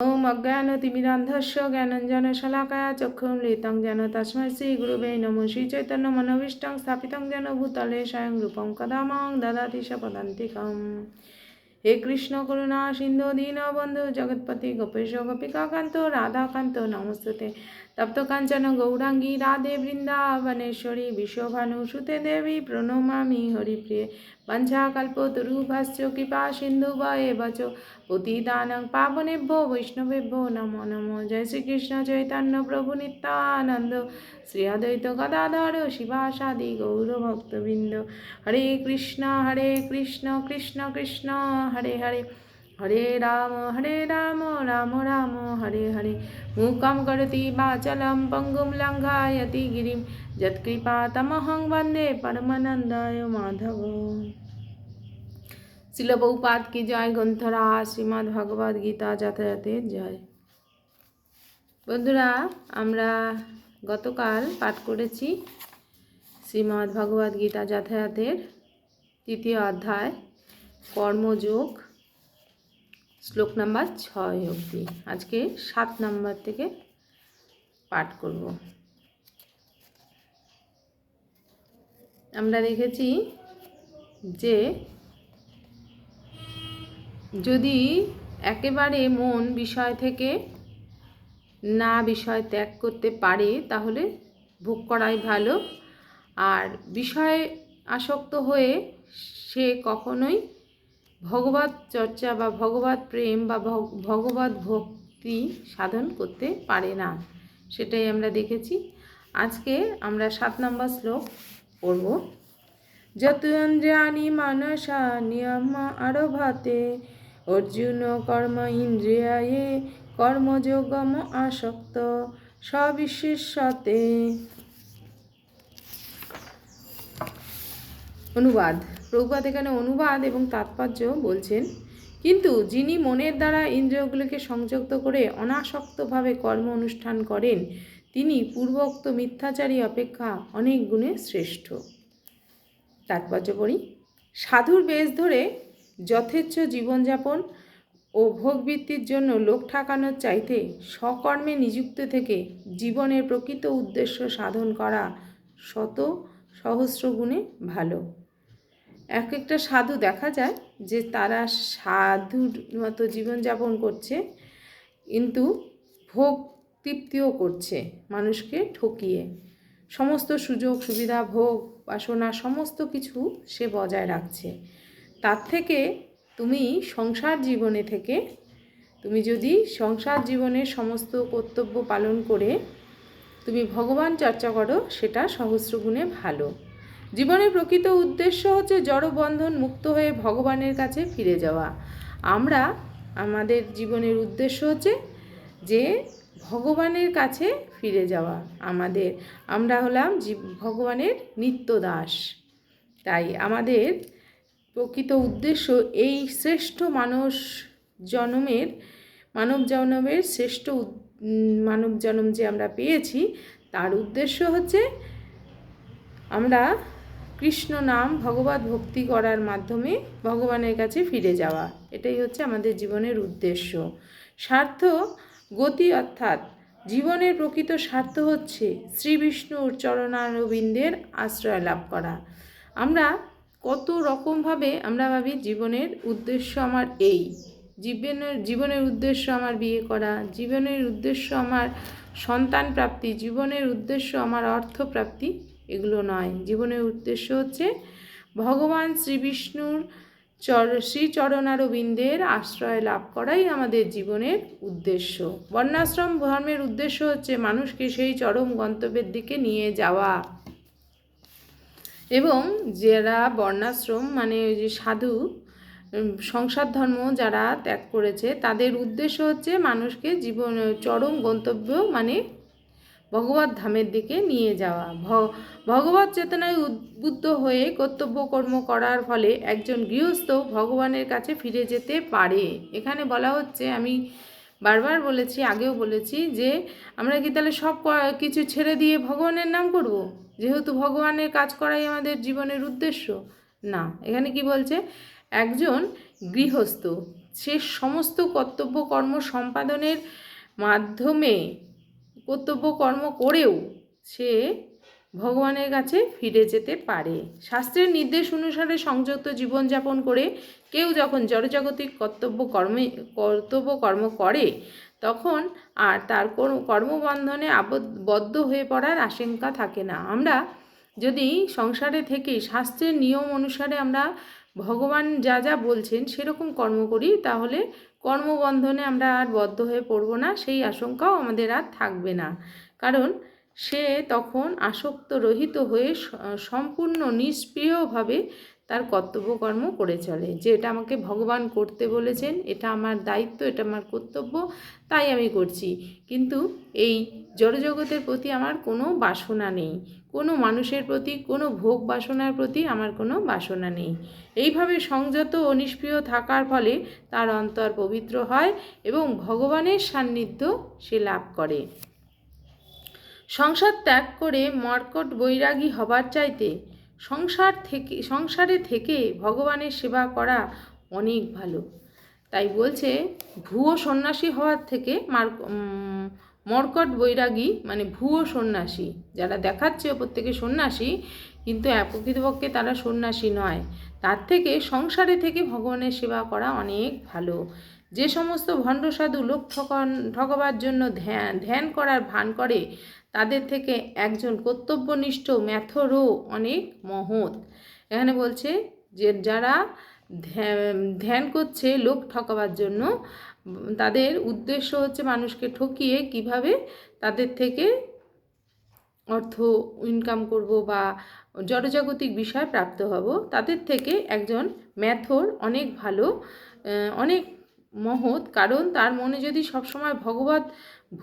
ওম অজ্ঞান তিমিরন্ধস্য জ্ঞানঞ্জন শলাকায়া চক্ষু লিতং জ্ঞান তস্মৈ শ্রী গুরুবে নম শ্রী চৈতন্য মনোবিষ্টং স্থাপিত জ্ঞান ভূতলে স্বয়ং রূপং কদামং দদাতি সপদান্তিকম হে কৃষ্ণ করুণা সিন্ধু দীনবন্ধু জগৎপতি গোপেশ গোপিকাকান্ত রাধাকান্ত নমস্তুতে তপ্ত কাঞ্চন গৌরাঙ্গী রাধে বৃন্দাবনেশ্বরী বিশ্বভানু সুতে দেবী প্রণমামি হরিপ্রিয়ে। পঞ্চাকল্পতরুভাশ্চ কৃপা সিন্ধু বয়ে বচ পতিদানং পাবনেভ্যো বৈষ্ণবেভ্যো নমো নমো। জয় শ্রীকৃষ্ণ চৈতন্য প্রভু নিত্যানন্দ। শ্রী অদ্বৈত গদাধর শিবাসাদি গৌরভক্তবৃন্দ। হরে কৃষ্ণ হরে কৃষ্ণ কৃষ্ণ কৃষ্ণ, হরে হরে। হরে রাম হরে রাম রাম রাম, হরে হরে। মূকं করতি বাচलं পঙ্গুं লঙ্ঘায়তি গিরিं যৎকৃপা তমহং বন্দে পরমানন্দায় মাধব। শিল বহুপাত কি জয় গ্রন্থরা, শ্রীমদ্ ভগবদ গীতা যাতায়াতের জয়। বন্ধুরা, আমরা গতকাল পাঠ করেছি শ্রীমদ্ ভগবদ গীতা যাতায়াতের তৃতীয় অধ্যায়, কর্মযোগ শ্লোক নাম্বার ছয় অবধি। আজকে সাত নাম্বার থেকে পাঠ করব। আমরা দেখেছি যে যদি একেবারে মন বিষয় থেকে না বিষয় ত্যাগ করতে পারে, তাহলে ভোগ করাই ভালো। আর বিষয়ে আসক্ত হয়ে সে কখনোই ভগবত চর্চা বা ভগবত প্রেম বা ভগবত ভক্তি সাধন করতে পারে না। সেটাই আমরা দেখেছি। আজকে আমরা সাত নম্বর শ্লোক পড়ব। যতুন্দ্রিয়াণি মানসা নিয়ম আরভাতে, অর্জুন কর্ম ইন্দ্রিয়ায়ে কর্মযোগম আসক্ত সবিশেষতে অনুবাদ। প্রভুপাত এখানে অনুবাদ এবং তাৎপর্য বলছেন, কিন্তু যিনি মনের দ্বারা ইন্দ্রিয়গুলিকে সংযুক্ত করে অনাসক্তভাবে কর্ম অনুষ্ঠান করেন, তিনি পূর্বোক্ত মিথ্যাচারী অপেক্ষা অনেক গুণে শ্রেষ্ঠ। তাৎপর্য পড়ি, সাধুর বেশ ধরে যথেচ্ছ জীবনযাপন ও ভোগবৃত্তির জন্য লোক ঠাকানোর চাইতে সকর্মে নিযুক্ত থেকে জীবনের প্রকৃত উদ্দেশ্য সাধন করা শত সহস্র গুণে ভালো। এক একটা সাধু দেখা যায় যে তারা সাধুর মতো জীবনযাপন করছে, কিন্তু ভোগ তৃপ্তিও করছে মানুষকে ঠকিয়ে। সমস্ত সুযোগ, সুবিধা, ভোগ, বাসনা, সমস্ত কিছু সে বজায় রাখছে। তার থেকে তুমি সংসার জীবনে থেকে, তুমি যদি সংসার জীবনের সমস্ত কর্তব্য পালন করে, তুমি ভগবান চর্চা করো, সেটা সহস্রগুণে ভালো। জীবনের প্রকৃত উদ্দেশ্য হচ্ছে জড়বন্ধন মুক্ত হয়ে ভগবানের কাছে ফিরে যাওয়া। আমরা, আমাদের জীবনের উদ্দেশ্য হচ্ছে যে ভগবানের কাছে ফিরে যাওয়া। আমাদের, আমরা হলাম জীব, ভগবানের নিত্য দাস তাই আমাদের প্রকৃত উদ্দেশ্য এই শ্রেষ্ঠ মানুষ জন্মের, মানব জন্মের শ্রেষ্ঠ মানব জন্ম যে আমরা পেয়েছি, তার উদ্দেশ্য হচ্ছে আমরা কৃষ্ণ নাম ভগবত ভক্তি করার মাধ্যমে ভগবানের কাছে ফিরে যাওয়া। এটাই হচ্ছে আমাদের জীবনের উদ্দেশ্য। স্বার্থ গতি অর্থাৎ জীবনের প্রকৃত স্বার্থ হচ্ছে শ্রী বিষ্ণুর চরণারবিন্দের আশ্রয় লাভ করা। আমরা কত রকমভাবে আমরা ভাবি জীবনের উদ্দেশ্য আমার এই। জীবনের জীবনের উদ্দেশ্য আমার বিয়ে করা, জীবনের উদ্দেশ্য আমার সন্তান প্রাপ্তি, জীবনের উদ্দেশ্য আমার অর্থ প্রাপ্তি এগুলো নয়। জীবনের উদ্দেশ্য হচ্ছে ভগবান শ্রীবিষ্ণুর চর শ্রীচরণারবিন্দের আশ্রয় লাভ করাই আমাদের জীবনের উদ্দেশ্য। বর্ণাশ্রম ধর্মের উদ্দেশ্য হচ্ছে মানুষকে সেই চরম গন্তব্যের দিকে নিয়ে যাওয়া। এবং যারা বর্ণাশ্রম মানে ওই যে সাধু সংসার ধর্ম যারা ত্যাগ করেছে, তাদের উদ্দেশ্য হচ্ছে মানুষকে জীবন, চরম গন্তব্য মানে ভগবত ধামের দিকে নিয়ে যাওয়া। ভগবত চেতনায় উদ্বুদ্ধ হয়ে কর্তব্য কর্ম করার ফলে একজন গৃহস্থ ভগবানের কাছে ফিরে যেতে পারে। এখানে বলা হচ্ছে, আমি বারবার বলেছি, আগেও বলেছি যে, আমরা কি তাহলে সব কিছু ছেড়ে দিয়ে ভগবানের নাম করব। যেহেতু ভগবানের কাজ করাই আমাদের জীবনের উদ্দেশ্য। না, এখানে কি বলছে? একজন গৃহস্থ, সে সমস্ত কর্তব্য কর্ম সম্পাদনের মাধ্যমে কর্তব্য কর্ম করেও সে ভগবানের কাছে ফিরে যেতে পারে। শাস্ত্রের নির্দেশ অনুসারে সংযুক্ত জীবনযাপন করে কেউ যখন জড়জাগতিক কর্তব্য কর্মে, কর্তব্য কর্ম করে, তখন আর তার কোনো কর্মবন্ধনে আবদ্ধ হয়ে পড়ার আশঙ্কা থাকে না। আমরা যদি সংসারে থেকে শাস্ত্রের নিয়ম অনুসারে আমরা ভগবান যা যা বলছেন সেরকম কর্ম করি, তাহলে কর্মবন্ধনে আমরা আর বদ্ধ হয়ে পড়ব না, সেই আশঙ্কাও আমাদের আর থাকবে না। কারণ সে তখন আসক্ত রহিত হয়ে সম্পূর্ণ নিষ্প্রিয়ভাবে তার কর্তব্যকর্ম করে চলে। যে এটা আমাকে ভগবান করতে বলেছেন, এটা আমার দায়িত্ব, এটা আমার কর্তব্য, তাই আমি করছি। কিন্তু এই জড়জগতের প্রতি আমার কোনো বাসনা নেই। কোনো মানুষের প্রতি কোনো ভোগ বাসনার প্রতি আমার কোনো বাসনা নেই। এইভাবে সংযত ও নিষ্ক্রিয় থাকার ফলে তার অন্তর পবিত্র হয় এবং ভগবানের সান্নিধ্য সে লাভ করে। সংসার ত্যাগ করে মর্কট বৈরাগী হবার চাইতে সংসার থেকে সংসারে থেকে ভগবানের সেবা করা অনেক ভালো। তাই বলছে ভুয়ো সন্ন্যাসী হওয়ার থেকে মার উম, মর্কট বৈরাগী মানে ভুয়ো সন্ন্যাসী। যারা দেখাচ্ছে ওপর থেকে সন্ন্যাসী, কিন্তু প্রকৃতপক্ষে তারা সন্ন্যাসী নয়। তার থেকে সংসারে থেকে ভগবানের সেবা করা অনেক ভালো। যে সমস্ত ভণ্ড সাধু লোক ঠকান ঠকাবার জন্য ধ্যান ধ্যান করার ভান করে, তাদের থেকে একজন কর্তব্যনিষ্ঠ ম্যাথরও অনেক মহৎ। এখানে বলছে যে যারা ধ্যান করছে লোক ঠকাবার জন্য তাদের উদ্দেশ্য হচ্ছে মানুষকে ঠকিয়ে কীভাবে তাদের থেকে অর্থ ইনকাম করব বা জড়জাগতিক বিষয় প্রাপ্ত হব, তাদের থেকে একজন ম্যাথর অনেক ভালো অনেক মহৎ। কারণ তার মনে যদি সবসময় ভগবত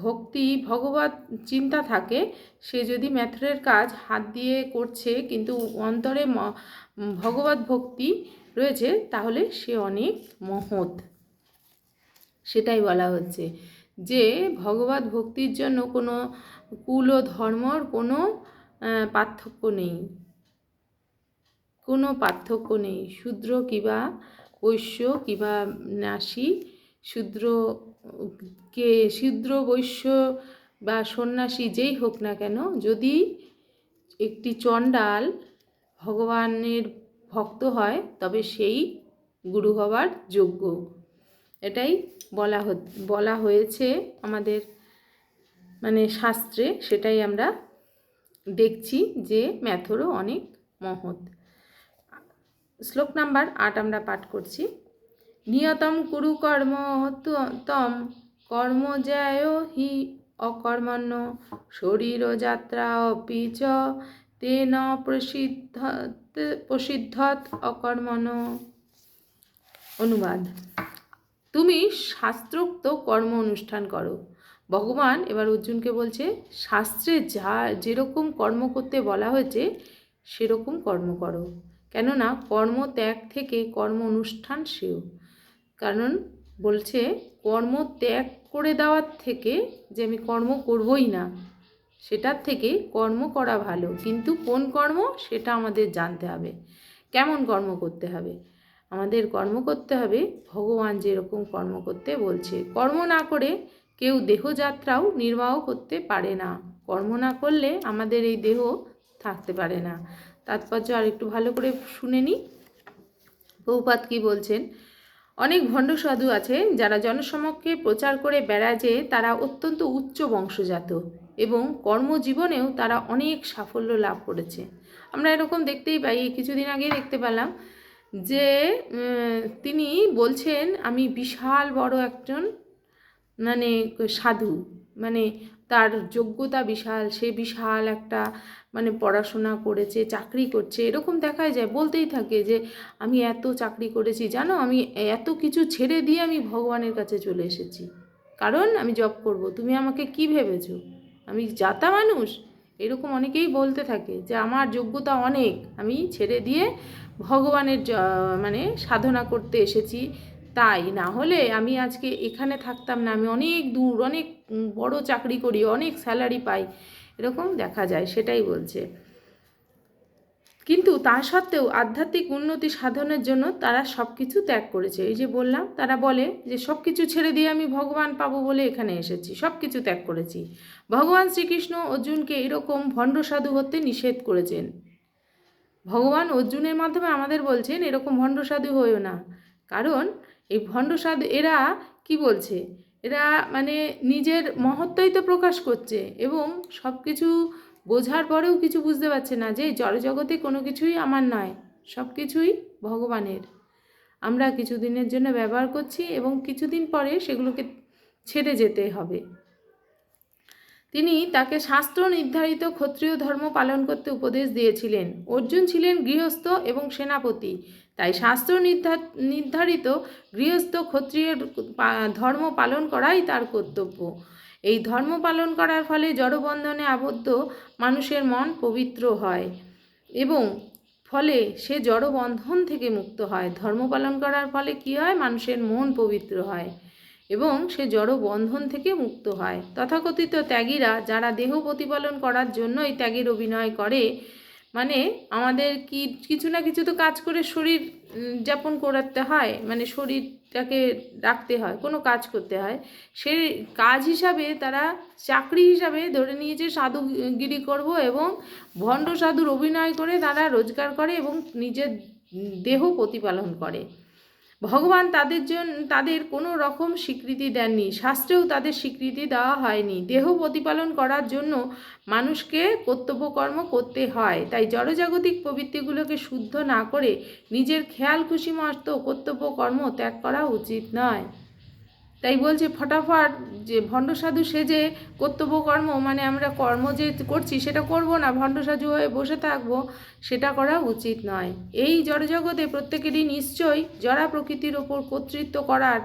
ভক্তি, ভগবত চিন্তা থাকে, সে যদি ম্যাথরের কাজ হাত দিয়ে করছে, কিন্তু অন্তরে ভগবত ভক্তি রয়েছে, তাহলে সে অনেক মহৎ। সেটাই বলা হচ্ছে যে ভগবত ভক্তির জন্য কোনো কুল ও ধর্মর কোনো পার্থক্য নেই। কোনো পার্থক্য নেই। শূদ্র কিবা বৈশ্য কিবা নাসী, শূদ্র কে, শূদ্র বৈশ্য বা সন্ন্যাসী যেই হোক না কেন, যদি একটি চণ্ডাল ভগবানের ভক্ত হয়, তবে সেই গুরু হওয়ার যোগ্য। এটাই বলা বলা হয়েছে আমাদের মানে শাস্ত্রে, সেটাই আমরা দেখছি যে ম্যাথরও অনেক মহৎ। শ্লোক নাম্বার আট আমরা পাঠ করছি। নিয়তম কুরু কর্ম তম, কর্ম জ্যায় হি অকর্মণ্য, শরীর যাত্রা অপি চ, তেন প্রসিদ্ধ প্রসিদ্ধত অকর্মণ অনুবাদ। তুমি শাস্ত্রোক্ত কর্ম অনুষ্ঠান করো। ভগবান এবার অর্জুনকে বলছে, শাস্ত্রে যা, যেরকম কর্ম করতে বলা হয়েছে, সেরকম কর্ম করো। কেননা কর্ম ত্যাগ থেকে কর্ম অনুষ্ঠান সেও। কারণ বলছে কর্ম ত্যাগ করে দেওয়ার থেকে যে আমি কর্ম করবই না, সেটার থেকে কর্ম করা ভালো। কিন্তু কোন কর্ম, সেটা আমাদের জানতে হবে। কেমন কর্ম করতে হবে? আমাদের কর্ম করতে হবে। ভগবান যেরকম কর্ম করতে বলছে। কর্ম না করে কেউ দেহযাত্রাও নির্বাহ করতে পারে না। কর্ম না করলে আমাদের এই দেহ থাকতে পারে না। তাৎপর্য আর একটু ভালো করে শুনে নিই। বহুপাত কি বলছেন? অনেক ভণ্ড সাধু আছে যারা জনসমক্ষে প্রচার করে বেড়ায় যে তারা অত্যন্ত উচ্চ বংশজাত এবং কর্মজীবনেও তারা অনেক সাফল্য লাভ করেছে। আমরা এরকম দেখতেই পাই। কিছুদিন আগেই দেখতে পেলাম যে তিনি বলছেন, আমি বিশাল বড় একজন মানে সাধু। মানে তার যোগ্যতা বিশাল, সে বিশাল একটা মানে পড়াশোনা করেছে, চাকরি করছে। এরকম দেখাই যায়, বলতেই থাকে যে, আমি এত চাকরি করেছি। জানো, আমি এত কিছু ছেড়ে দিয়ে আমি ভগবানের কাছে চলে এসেছি। কারণ, আমি জব করব, তুমি আমাকে কি ভেবেছো? আমি যাতা মানুষ। এরকম অনেকেই বলতে থাকে যে, আমার যোগ্যতা অনেক, আমি ছেড়ে দিয়ে ভগবানের মানে সাধনা করতে এসেছি। তাই না হলে আমি আজকে এখানে থাকতাম না, আমি অনেক দূর, অনেক বড় চাকরি করি, অনেক স্যালারি পাই, এরকম দেখা যায়, সেটাই বলছে। কিন্তু তা সত্ত্বেও আধ্যাত্মিক উন্নতি সাধনের জন্য তারা সব কিছু ত্যাগ করেছে। এই যে বললাম, তারা বলে যে সব কিছু ছেড়ে দিয়ে আমি ভগবান পাবো বলে এখানে এসেছি সব কিছু ত্যাগ করেছি। ভগবান শ্রীকৃষ্ণ অর্জুনকে এরকম ভণ্ড সাধু হতে নিষেধ করেছেন। ভগবান অর্জুনের মাধ্যমে আমাদের বলছেন, এরকম ভণ্ড সাধু হয়েও না। কারণ এই ভণ্ড সাধু, এরা কি বলছে? এরা মানে নিজের মহত্বই তো প্রকাশ করছে এবং সব কিছু বোঝার পরেও কিছু বুঝতে পারছে না যে জড়জগতে কোনো কিছুই আমার নয় সব কিছুই ভগবানের। আমরা কিছুদিনের জন্য ব্যবহার করছি এবং কিছুদিন পরে সেগুলোকে ছেড়ে যেতে হবে। তিনি তাকে শাস্ত্র নির্ধারিত ক্ষত্রিয় ধর্ম পালন করতে উপদেশ দিয়েছিলেন। অর্জুন ছিলেন গৃহস্থ এবং সেনাপতি, তাই শাস্ত্র নির্ধার, নির্ধারিত গৃহস্থ ক্ষত্রিয় ধর্ম পালন করাই তার কর্তব্য। এই ধর্ম পালন করার ফলে জড়বন্ধনে আবদ্ধ মানুষের মন পবিত্র হয় এবং ফলে সে জড়বন্ধন থেকে মুক্ত হয়। ধর্ম পালন করার ফলে কি হয়? মানুষের মন পবিত্র হয়। এবং সে জড় বন্ধন থেকে মুক্ত হয়। তথাকথিত ত্যাগীরা যারা দেহ প্রতিপালন করার জন্যই ত্যাগের অভিনয় করে মানে আমাদের কি, কিছু না কিছু তো কাজ করে শরীর যাপন করাতে হয় মানে শরীরটাকে রাখতে হয়, কোনো কাজ করতে হয়। সেই কাজ হিসাবে তারা চাকরি হিসাবে ধরে নিয়েছে সাধুগিরি করব এবং ভণ্ড সাধুর অভিনয় করে তারা রোজগার করে এবং নিজের দেহ প্রতিপালন করে। ভগবান তাদের জন্য তাদের কোনো রকম স্বীকৃতি দেননি, শাস্ত্রেও তাদের স্বীকৃতি দেওয়া হয়নি। দেহ প্রতিপালন করার জন্য মানুষকে কর্তব্যকর্ম করতে হয়। তাই জড়জাগতিক প্রবৃত্তিগুলোকে শুদ্ধ না করে নিজের খেয়াল, খুশি মস্ত কর্তব্যকর্ম ত্যাগ করা উচিত নয়। তাই বলছে, ফটাফট যে ভণ্ড সাধু সেজে কর্তব্যকর্ম মানে আমরা কর্ম যে করছি সেটা করব না, ভণ্ড সাধু হয়ে বসে থাকব, সেটা করা উচিত নয়। এই জড়জগতে প্রত্যেকেরই নিশ্চয়ই জড়া প্রকৃতির ওপর কর্তৃত্ব করার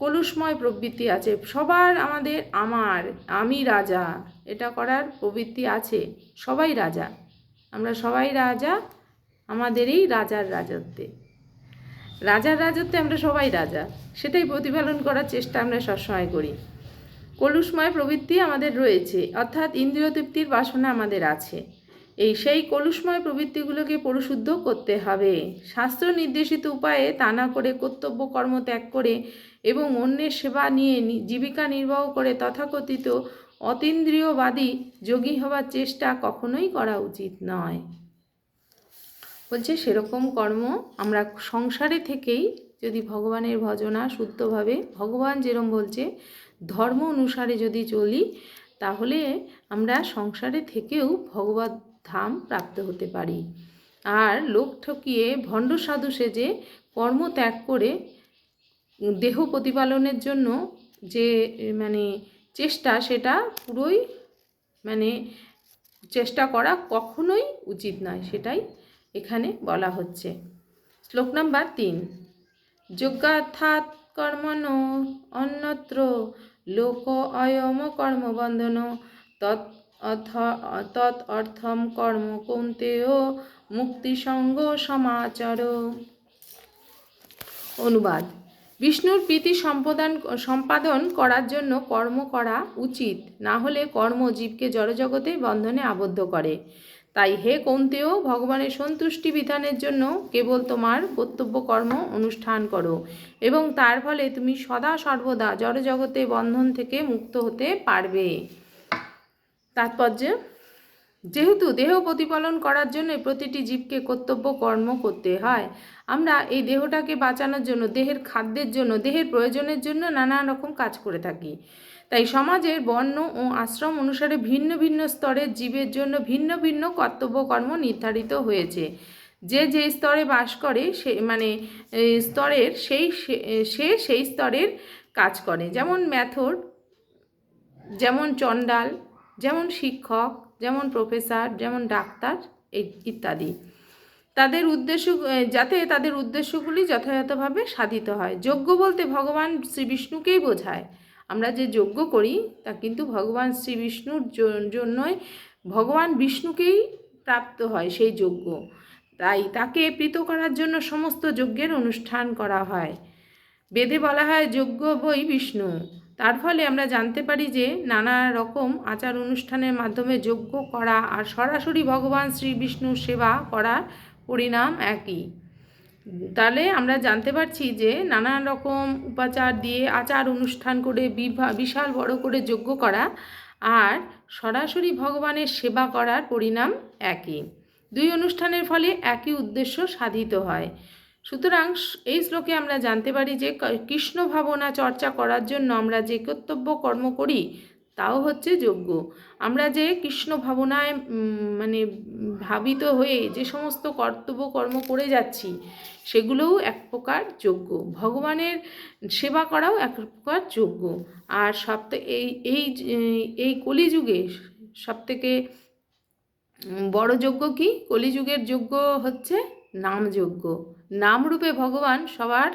কলুষময় প্রবৃত্তি আছে। সবার আমাদের আমার, আমি রাজা, এটা করার প্রবৃত্তি আছে। সবাই রাজা, আমরা সবাই রাজা আমাদের এই রাজার রাজত্বে। রাজার রাজত্বে আমরা সবাই রাজা, সেটাই প্রতিপালন করার চেষ্টা আমরা সবসময় করি। কলুষময় প্রবৃত্তি আমাদের রয়েছে, অর্থাৎ ইন্দ্রিয় তৃপ্তির বাসনা আমাদের আছে। এই সেই কলুষময় প্রবৃত্তিগুলোকে পরিশুদ্ধ করতে হবে। শাস্ত্র নির্দেশিত উপায়ে তা না করে কর্তব্য কর্ম ত্যাগ করে এবং অন্যের সেবা নিয়ে জীবিকা নির্বাহ করে তথাকথিত অতীন্দ্রিয়বাদী যোগী হওয়ার চেষ্টা কখনোই করা উচিত নয়। বলছে, সেরকম কর্ম আমরা সংসারে থেকেই যদি ভগবানের ভজনা শুদ্ধভাবে, ভগবান যেরম বলছে, ধর্ম অনুসারে যদি চলি, তাহলে আমরা সংসারে থেকেও ভগবত ধাম প্রাপ্ত হতে পারি। আর লোক ঠকিয়ে ভণ্ড সাধু সেজে কর্ম ত্যাগ করে দেহ প্রতিপালনের জন্য যে মানে চেষ্টা, সেটা পুরোই মানে চেষ্টা করা কখনোই উচিত নয়, সেটাই এখানে বলা হচ্ছে। শ্লোক নাম্বার তিন। যজ্ঞার্থাৎ কর্মণ অন্যত্র লোক অয়ম কর্মবন্ধন তৎ অথ তৎ অর্থম কর্ম কৌন্তেয় মুক্তিসঙ্গ সমাচার। অনুবাদ। বিষ্ণুর প্রীতি সম্পাদন সম্পাদন করার জন্য কর্ম করা উচিত। না হলে কর্ম জীবকে জড়জগতে বন্ধনে আবদ্ধ করে। তাই হে কৌন্তেয়, ভগবানের সন্তুষ্টি বিধানের জন্য কেবল তোমার কর্তব্য কর্ম অনুষ্ঠান করো এবং তার ফলে তুমি সদা সর্বদা জড়জগতে বন্ধন থেকে মুক্ত হতে পারবে। তাৎপর্য, যেহেতু দেহ প্রতিপালন করার জন্য প্রতিটি জীবকে কর্তব্য কর্ম করতে হয়, আমরা এই দেহটাকে বাঁচানোর জন্য, দেহের খাদ্যের জন্য, দেহের প্রয়োজনের জন্য নানা রকম কাজ করে থাকি। তাই সমাজের বর্ণ ও আশ্রম অনুসারে ভিন্ন ভিন্ন স্তরের জীবের জন্য ভিন্ন ভিন্ন কর্তব্য কর্ম নির্ধারিত হয়েছে। যে যে স্তরে বাস করে সে মানে স্তরের সেই সে- সেই স্তরের কাজ করে। যেমন ম্যাথড, যেমন চণ্ডাল, যেমন শিক্ষক, যেমন প্রফেসর, যেমন ডাক্তার ইত্যাদি। তাদের উদ্দেশ্য যাতে তাদের উদ্দেশ্যগুলি যথাযথভাবে সাধিত হয়। যোগ্য বলতে ভগবান শ্রী বিষ্ণুকেই বোঝায়। আমরা যে যজ্ঞ করি, তা কিন্তু ভগবান শ্রী বিষ্ণুর জন্যই ভগবান বিষ্ণুকেই প্রাপ্ত হয় সেই যজ্ঞ। তাই তাকে প্রীত করার জন্য সমস্ত যজ্ঞের অনুষ্ঠান করা হয়। বেদে বলা হয় যজ্ঞ বই বিষ্ণু। তার ফলে আমরা জানতে পারি যে নানা রকম আচার অনুষ্ঠানের মাধ্যমে যজ্ঞ করা আর সরাসরি ভগবান শ্রী বিষ্ণুর সেবা করার পরিণাম একই। তাহলে আমরা জানতে পারছি যে নানান রকম উপাচার দিয়ে আচার অনুষ্ঠান করে বিশাল বড় করে যজ্ঞ করা আর সরাসরি ভগবানের সেবা করার পরিণাম একই। দুই অনুষ্ঠানের ফলে একই উদ্দেশ্য সাধিত হয়। সুতরাং এই শ্লোকে আমরা জানতে পারি যে কৃষ্ণ ভাবনা চর্চা করার জন্য আমরা যে কর্তব্য কর্ম করি তাও হচ্ছে যজ্ঞ আমরা যে কৃষ্ণ ভাবনায় মানে ভাবিত হয়ে যে সমস্ত কর্তব্য কর্ম করে যাচ্ছি, সেগুলোও এক প্রকার যোগ্য। ভগবানের সেবা করাও এক প্রকার যজ্ঞ আর সব এই এই এই কলিযুগে সবথেকে বড় যোগ্য কি? কলিযুগের যোগ্য হচ্ছে নামযজ্ঞ নামরূপে ভগবান সবার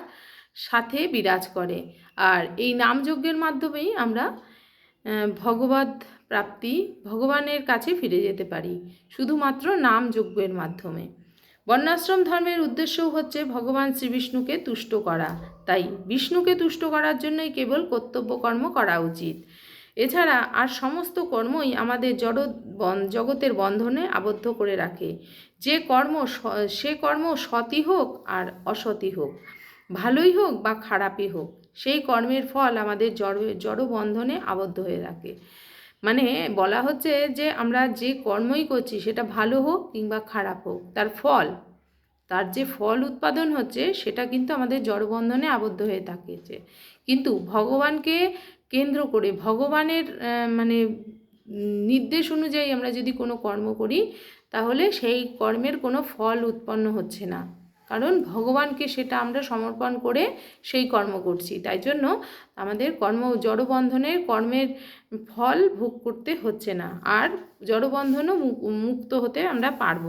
সাথে বিরাজ করে। আর এই নামযজ্ঞের মাধ্যমেই আমরা ভগবত প্রাপ্তি ভগবানের কাছে ফিরে যেতে পারি, শুধুমাত্র নাম যজ্ঞের মাধ্যমে। বর্ণাশ্রম ধর্মের উদ্দেশ্য হচ্ছে ভগবান শ্রীবিষ্ণুকে তুষ্ট করা। তাই বিষ্ণুকে তুষ্ট করার জন্যই কেবল কর্তব্য কর্ম করা উচিত। এছাড়া আর সমস্ত কর্মই আমাদের জড় জগতের বন্ধনে আবদ্ধ করে রাখে। যে কর্ম স- কর্ম সতই হোক আর অসতই হোক, ভালোই হোক বা খারাপই হোক সেই কর্মের ফল আমাদের জড় জড় বন্ধনে আবদ্ধ হয়ে রাখে মানে বলা হচ্ছে যে আমরা যে কর্মই করছি সেটা ভালো হোক কিংবা খারাপ হোক, তার ফল, তার যে ফল উৎপাদন হচ্ছে সেটা কিন্তু আমাদের জড়বন্ধনে আবদ্ধ হয়ে থাকেছে। কিন্তু ভগবানকে কেন্দ্র করে, ভগবানের মানে নির্দেশ অনুযায়ী আমরা যদি কোনো কর্ম করি, তাহলে সেই কর্মের কোনো ফল উৎপন্ন হচ্ছে না। কারণ ভগবানকে সেটা আমরা সমর্পণ করে সেই কর্ম করছি। তাই জন্য আমাদের কর্ম জড়বন্ধনের কর্মের ফল ভোগ করতে হচ্ছে না। আর জড়বন্ধনও মুক্ত হতে আমরা পারব।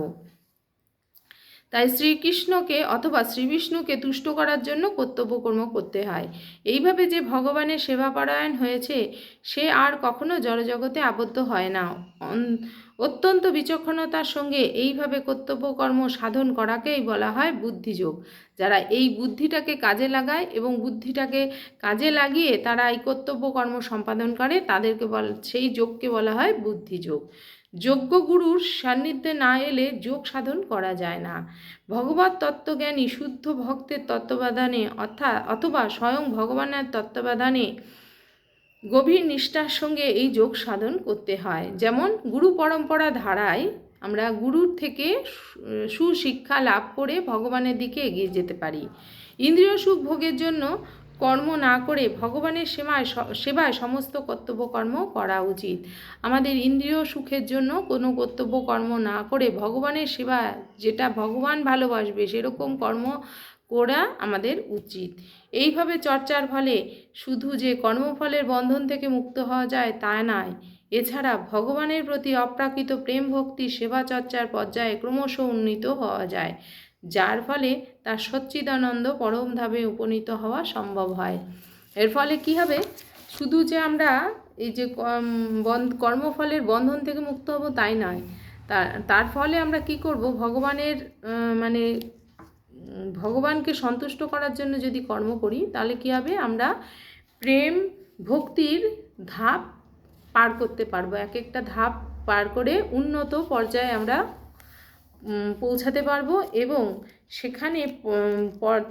তাই শ্রীকৃষ্ণকে অথবা শ্রীবিষ্ণুকে তুষ্ট করার জন্য কর্তব্যকর্ম করতে হয়। এইভাবে যে ভগবানের সেবা পরায়ণ হয়েছে, সে আর কখনো জড়জগতে আবদ্ধ হয় না। অত্যন্ত বিচক্ষণতার সঙ্গে এইভাবে কর্তব্যকর্ম সাধন করাকেই বলা হয় বুদ্ধিযোগ। যারা এই বুদ্ধিটাকে কাজে লাগায় এবং বুদ্ধিটাকে কাজে লাগিয়ে তারা এই কর্তব্যকর্ম সম্পাদন করে, তাদেরকে বল, সেই যোগকে বলা হয় বুদ্ধিযোগ। যোগ্য গুরুর সান্নিধ্যে না এলে যোগ সাধন করা যায় না। ভগবত তত্ত্বজ্ঞানী শুদ্ধ ভক্তের তত্ত্বাবধানে অর্থাৎ অথবা স্বয়ং ভগবানের তত্ত্বাবধানে গভীর নিষ্ঠার সঙ্গে এই যোগ সাধন করতে হয়। যেমন গুরু পরম্পরা ধারায় আমরা গুরুর থেকে সুশিক্ষা লাভ করে ভগবানের দিকে এগিয়ে যেতে পারি। ইন্দ্রিয় সুখ ভোগের জন্য কর্ম না করে ভগবানের সেবায় সেবায় সমস্ত কর্তব্য কর্ম করা উচিত। আমাদের ইন্দ্রিয় সুখের জন্য কোনো কর্তব্য কর্ম না করে ভগবানের সেবা, যেটা ভগবান ভালোবাসবে, সেরকম কর্ম করা আমাদের উচিত। এইভাবে চর্চার ফলে শুধু যে কর্মফলের বন্ধন থেকে মুক্ত হওয়া যায় তা নয়, এছাড়া ভগবানের প্রতি অপ্রাকৃত প্রেম ভক্তি সেবা চর্চার পর্যায়ে ক্রমশ উন্নীত হওয়া যায়। যার ফলে তার সচ্চিদানন্দ পরম ধামে উপনীত হওয়া সম্ভব হয়। এর ফলে কি হবে? শুধু যে আমরা এই যে কর্মফলের বন্ধন থেকে মুক্ত হব তাই নয়। তার ফলে আমরা কি করব? ভগবানের মানে ভগবানকে সন্তুষ্ট করার জন্য যদি কর্ম করি, তাহলে কি হবে? আমরা প্রেম ভক্তির ধাপ পার করতে পারব। এক একটা ধাপ পার করে উন্নত পর্যায়ে আমরা পৌঁছাতে পারব এবং সেখানে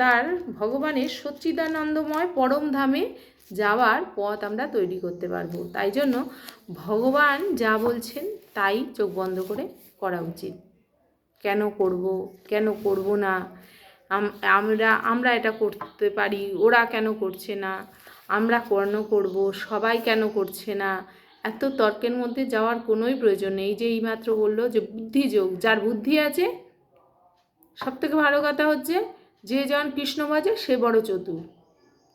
তার ভগবানের সচ্চিদানন্দময় পরম ধামে যাওয়ার পথ আমরা তৈরি করতে পারব। তাই জন্য ভগবান যা বলছেন তাই চোখ বন্ধ করে করা উচিত। কেন করব কেন করব না? আমরা আমরা এটা করতে পারি, ওরা কেন করছে না? আমরা কেন করব, সবাই কেন করছে না? এত তর্কের মধ্যে যাওয়ার কোনোই প্রয়োজন নেই। যে এইমাত্র বলল যে বুদ্ধিযোগ যার বুদ্ধি আছে সব থেকে ভালো কথা হচ্ছে যে জন কৃষ্ণ বাজে, সে বড় চতুর।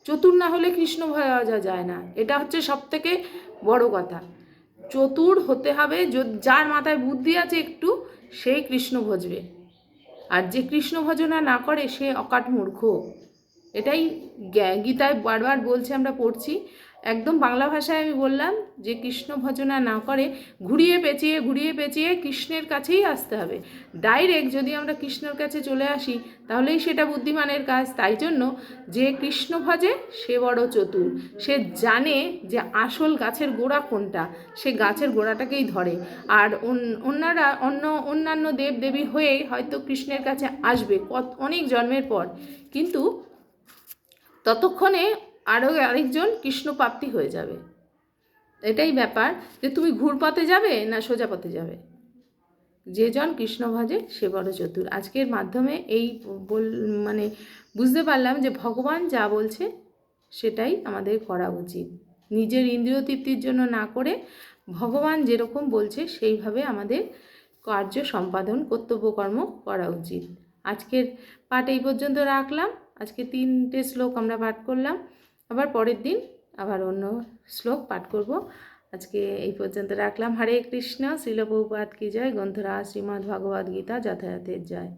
চতুর না হলে কৃষ্ণ ভাজা যায় না। এটা হচ্ছে সব থেকে বড় কথা। চতুর হতে হবে যার মাথায় বুদ্ধি আছে একটু, সেই কৃষ্ণ ভজবে। আর যে কৃষ্ণ ভজনা না করে, সে অকাট মূর্খ। এটাই গীতায় বারবার বলছে আমরা পড়ছি একদম বাংলা ভাষায় আমি বললাম যে কৃষ্ণ ভজনা না করে ঘুরিয়ে পেঁচিয়ে ঘুরিয়ে পেঁচিয়ে কৃষ্ণের কাছেই আসতে হবে। ডাইরেক্ট যদি আমরা কৃষ্ণর কাছে চলে আসি, তাহলেই সেটা বুদ্ধিমানের কাজ। তাই জন্য যে কৃষ্ণ ভজে, সে বড় চতুর। সে জানে যে আসল গাছের গোড়া কোনটা। সে গাছের গোড়াটাকেই ধরে। আর অন্যরা, অন্য, অন্যান্য দেব দেবী হয়ে হয়তো কৃষ্ণের কাছে আসবে অনেক জন্মের পর। কিন্তু ততক্ষণে আরও আরেকজন কৃষ্ণপ্রাপ্তি হয়ে যাবে। এটাই ব্যাপার যে তুমি ঘুরপথে যাবে না সোজা পথে যাবে। যে জন কৃষ্ণ ভজে সে বড় চতুর। আজকের মাধ্যমে এই বল মানে বুঝতে পারলাম যে ভগবান যা বলছে সেটাই আমাদের করা উচিত। নিজের ইন্দ্রিয় তৃপ্তির জন্য না করে ভগবান যেরকম বলছে সেইভাবে আমাদের কার্য সম্পাদন কর্তব্যকর্ম করা উচিত। আজকের পাঠ এই পর্যন্ত রাখলাম। আজকে তিনটে শ্লোক আমরা পাঠ করলাম। আবার পরের দিন আবার অন্য শ্লোক পাঠ করব। আজকে এই পর্যন্ত রাখলাম। হরে কৃষ্ণ। শ্রীলপৌপাত কী জয়? গ্রন্থরা শ্রীমদ্ ভগবদ্গীতা যথাযথের জয়।